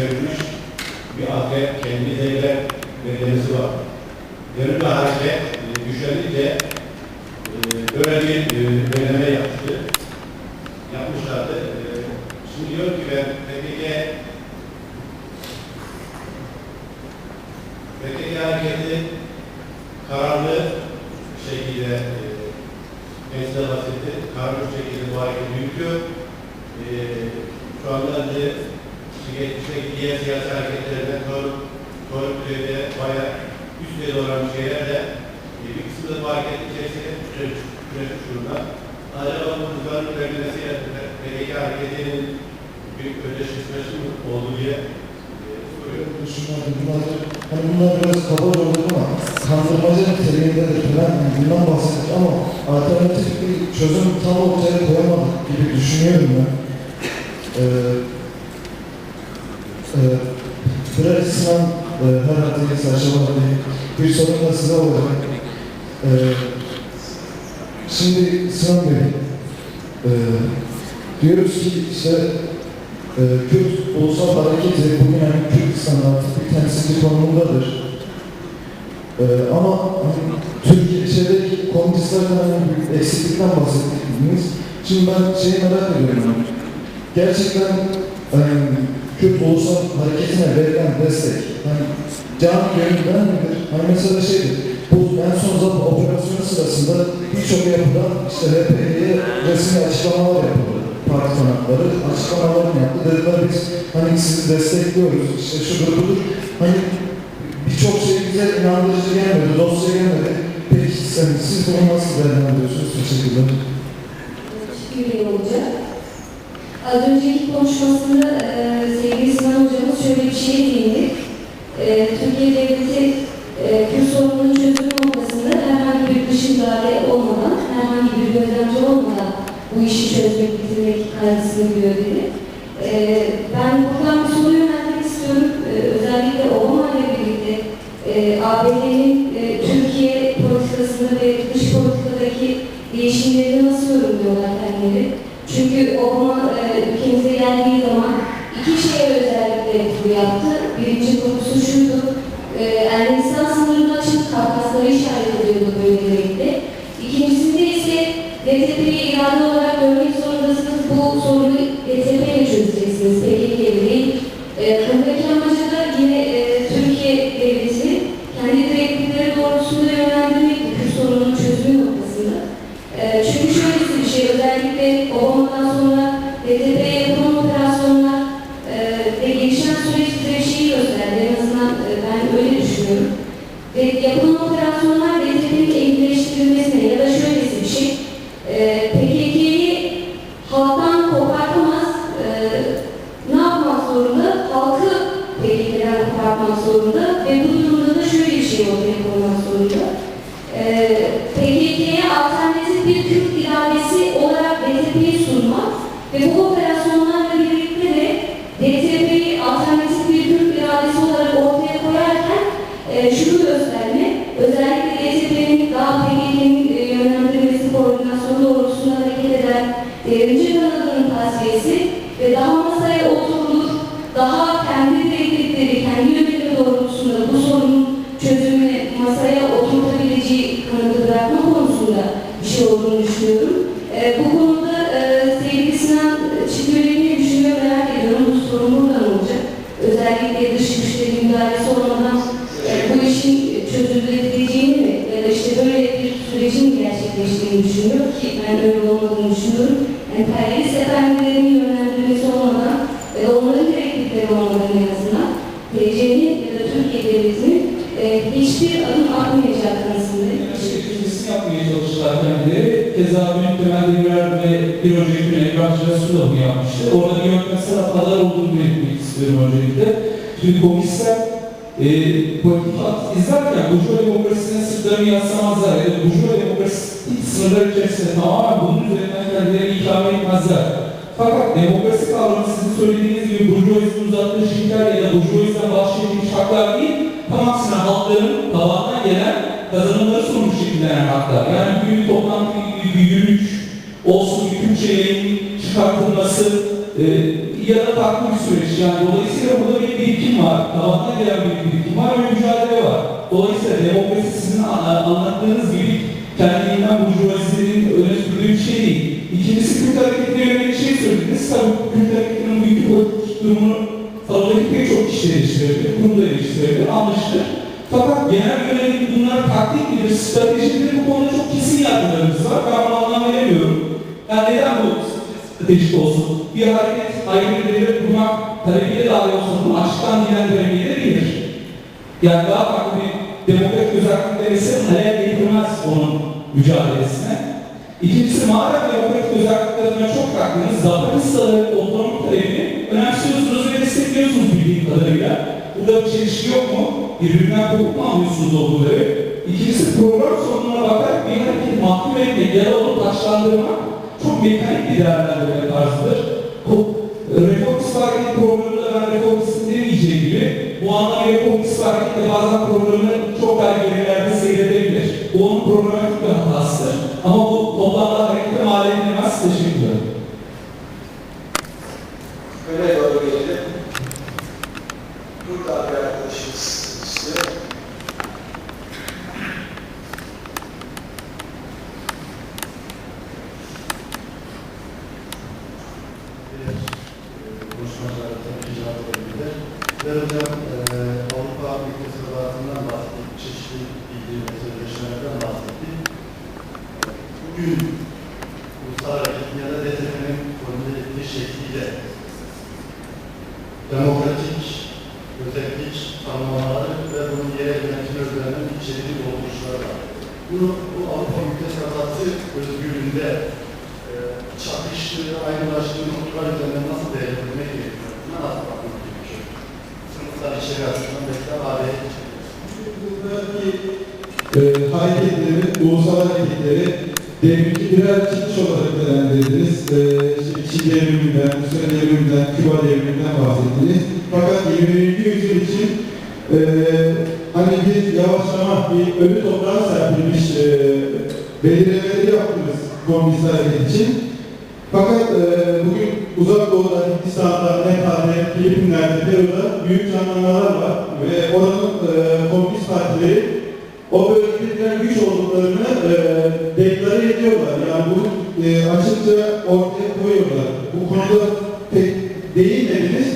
verilmiş bir adet kendi bedelisi var. Gönüllü hareket e, güçlenince e, böyle bir e, deneme yaptı. Yapmışlardı. E, şimdi diyor ki ben PKK PKK hareketi kararlı şekilde e, meclise bahsetti. Kararlı şekilde bu hareketi yürütüyor. E, şu anda önce geçmişteki diğer siyasi hareketlerden Toruk, Toruk düzeyde bayağı üst düzeyde olan şeylerle e, bir kısmı da bu hareketin içerisinde türemiş durumda. Acaba bu rüzgarın verilmesiyle PKK hareketinin bir ödeşleşmesi mi oldu diye e. Şunlar, bunlar, hani bunlar biraz kaba oldu ama kandırmaca niteliğindedir falan yani bundan bahsettik ama alternatif bir çözüm tam ortaya koyamadık gibi düşünüyorum ben. Ee, e, bir açısından e, herhalde saçmalar bir, sorun da size olacak. Ee, şimdi Sinan Bey, e, diyoruz ki işte e, Kürt Ulusal Hareketi bugün yani Kürtistan'da artık bir temsilci konumundadır. E, ama hani, Türkiye içerideki komünistlerden hani eksiklikten bahsettiniz. Şimdi ben şeyi merak ediyorum. Gerçekten hani, Kürt Ulusal Hareketi'ne verilen destek hani can gönülden midir? Hani mesela şeydir, bu en son zaten operasyonu sırasında birçok yapıdan işte HP'ye resmi açıklamalar yapıldı parti kanatları açıklamalarını yaptı. Dediler biz hani sizi destekliyoruz, işte şudur budur. Hani birçok şey bize inandırıcı gelmedi, dosya gelmedi. Peki sen, siz bunu nasıl değerlendiriyorsunuz? Teşekkürler. Teşekkür olacak. Az önceki konuşmasında e, sevgili Sinan hocamız şöyle bir şeye değindi. Türkiye Devleti e, Kürt sorununun çözümü noktasında herhangi bir dış müdahale olmadan, herhangi bir gözlemci olmadan bu işi çözmek, bitirmek kaygısını duyuyor dedi. E, ben buradan bir soru yöneltmek istiyorum. E, özellikle Obama ile birlikte e, ABD'nin e, Türkiye politikasında ve dış politikadaki değişimlerini nasıl yorumluyorlar kendileri? Çünkü Obama e, ülkemize geldiği zaman iki şeye özellikle bu yaptı. Birinci konusu şuydu, e, Ermenistan sınırını açıp Kafkasları işaret ediyordu bölgelerinde. İkincisinde ise DTP'yi irade olarak görmek zorundasınız. Bu sorunu DTP kopartmak zorunda ve bu durumda da şöyle bir şey ortaya koymak zorunda. E, PKK'ye alternatif bir Kürt iradesi olarak DTP'yi sunmak ve bu operasyonlarla birlikte de DTP'yi alternatif bir Kürt iradesi olarak ortaya koyarken e, şunu gösterme, özellikle DTP'nin daha PKK'nin e, yönlendirmesi koordinasyonu doğrultusunda hareket eden devrimci kanadının tasfiyesi ve daha masaya oturulur, daha şey olduğunu düşünüyorum. E, bu konuda e, sevgili Sinan Çiftliği'ni düşünüyor merak ediyorum. Bu sorun buradan olacak. Özellikle dış güçlerin müdahalesi olmadan bir yöntemsel hatalar olduğunu belirtmek istiyorum öncelikle. Çünkü komünistler e, politik hat izlerken Burjuva demokrasisine sırtlarını yaslamazlar ya da Burjuva demokrasi sınırlar içerisinde tamamen bunun üzerinden kendilerini ikame etmezler. Fakat demokrasi kavramı sizin söylediğiniz gibi Burjuvaizmin uzattığı şirkler ya da Burjuvaizden bahşedilmiş haklar değil, tam aksine halkların tabandan gelen kazanımları sonuç şekillenen haklar. Yani büyük toplantı yürüyüş olsun, Türkçe yayın çıkartılması e, ya da farklı bir süreç. Yani dolayısıyla burada bir birikim var, tabandan gelen bir birikim var ve mücadele var. Dolayısıyla demokrasi sizin anlattığınız gibi kendiliğinden burjuvazinin öne sürdüğü bir şey değil. İkincisi Kürt hareketine yönelik şey söylediniz. Tabii Kürt hareketinin politik durumunu salondaki pek çok kişi eleştirebilir, kurum da eleştirebilir, anlaşılır. Fakat genel yönelik bunlar taktik midir, stratejidir bu konuda çok kesin yargılarımız var. Ben buna anlam veremiyorum. Yani neden bu stratejik olsun? Bir hareket ayrımları kurmak talebiyle dahi olsa bunu açıktan dilendiremeyi de bilir. Yani daha farklı bir demokratik özellik denesi talep getirmez onun mücadelesine. İkincisi madem demokratik özelliklerine çok taktınız, Zapatistsa'ların otonom talebini önemsiyorsunuz ve destekliyorsunuz bildiğim kadarıyla. Burada bir çelişki yok mu? Birbirinden kopuk mu alıyorsunuz o bunları? İkincisi program sonuna bakarak bir hareket mahkum etmek ya da taşlandırmak çok mekanik bir değerlendirme tarzıdır. Bu Reformist Parti programında ben reformistim demeyeceğim gibi bu anlamda Reformist Parti de bazen programını çok daha gerilerde seyredebilir. Bu onun programatik bir hatasıdır. Ama bu toplamda harekete mal edilemez. Teşekkür ederim. Gelelim. Burada bir arkadaşımız istiyor. Diğer cevap verebilir. Ve hocam e, Avrupa müktesebatından bahsettik, çeşitli bilgi bahsettik. Bugün Hareketin ya da DTF'nin formüle ettiği demokratik, özellik tanımlamaları ve bunun yerel yönetim özlerinin içeriği var. Bu Avrupa müktesebatı özgürlüğünde e, çatıştığı, ayrılaştığı noktalar üzerinden nasıl değerlendirmek gerekiyor? Buna nasıl bakmak gerekiyor? Sınıflar içeri açısından belki AB'ye Buradaki e, hareketleri, ulusal hareketleri deminki birer çıkış olarak değerlendirdiniz. E, işte Çin devriminden, Rusya devriminden, Küba devriminden bahsettiniz. Fakat 21. yüzyıl için e, hani bir yavaşlama, bir ölü toprağa serpilmiş e, belirlemeleri yaptınız hareket için. Fakat e, bugün uzak doğuda, Hindistan'da, Nepal'de, Filipinler'de, Peru'da büyük canlanmalar var ve oranın e, komünist partileri o bölgede güç olduklarını e, deklare ediyorlar. Yani bunu e, açıkça ortaya koyuyorlar. Bu konuda pek değinmediniz